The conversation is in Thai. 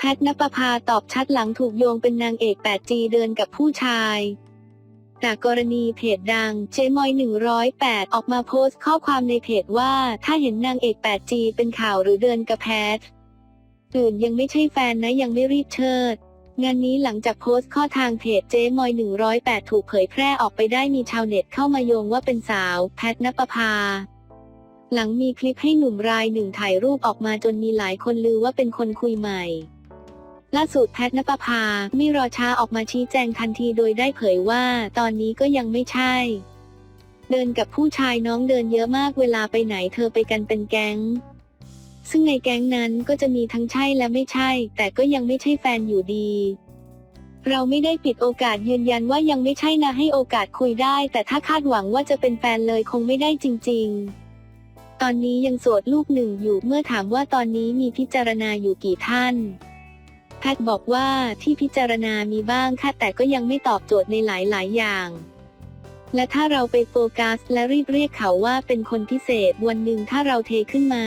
แพทนปภาตอบชัดหลังถูกโยงเป็นนางเอก 8G เดินกับผู้ชาย จากกรณีเพจดังเจมอย108 ออกมาโพสต์ข้อความในเพจว่าถ้าเห็นนางเอก 8G เป็นข่าวหรือเดินกับแพทอื่นยังไม่ใช่แฟนนะยังไม่รีบเชิด งานนี้หลังจากโพสต์ข้อทางเพจเจมอย108 ถูกเผยแพร่ออกไปได้มีชาวเน็ตเข้ามาโยงว่าเป็นสาว แพทนปภาหลังมีคลิปให้หนุ่มรายหนึ่งถ่ายรูปออกมาจนมีหลายคนลือว่าเป็นคนคุยใหม่ ล่าสุดแพทนปภาไม่รอช้าออกมาชี้แจงทันทีโดยได้เผยว่า ตอนนี้ก็ยังไม่ใช่ เดินกับผู้ชายน้องเดินเยอะมากเวลาไปไหนเธอไปกันเป็นแก๊ง ซึ่งในแก๊งนั้นก็จะมีทั้งใช่และไม่ใช่ แต่ก็ยังไม่ใช่แฟนอยู่ดี เราไม่ได้ปิดโอกาสยืนยันว่ายังไม่ใช่นะให้โอกาสคุยได้ แต่ถ้าคาดหวังว่าจะเป็นแฟนเลยคงไม่ได้จริง ๆ ตอนนี้ยังโสดลูกหนึ่งอยู่เมื่อถามว่าตอนนี้มีพิจารณาอยู่กี่ท่าน แพทย์บอกว่าที่พิจารณามีบ้างค่ะแต่ก็ยังไม่ตอบโจทย์ในหลายๆ อย่าง และถ้าเราไปโฟกัสและรีบเรียกเขาว่าเป็นคนพิเศษวันหนึ่งถ้าเราเทขึ้นมา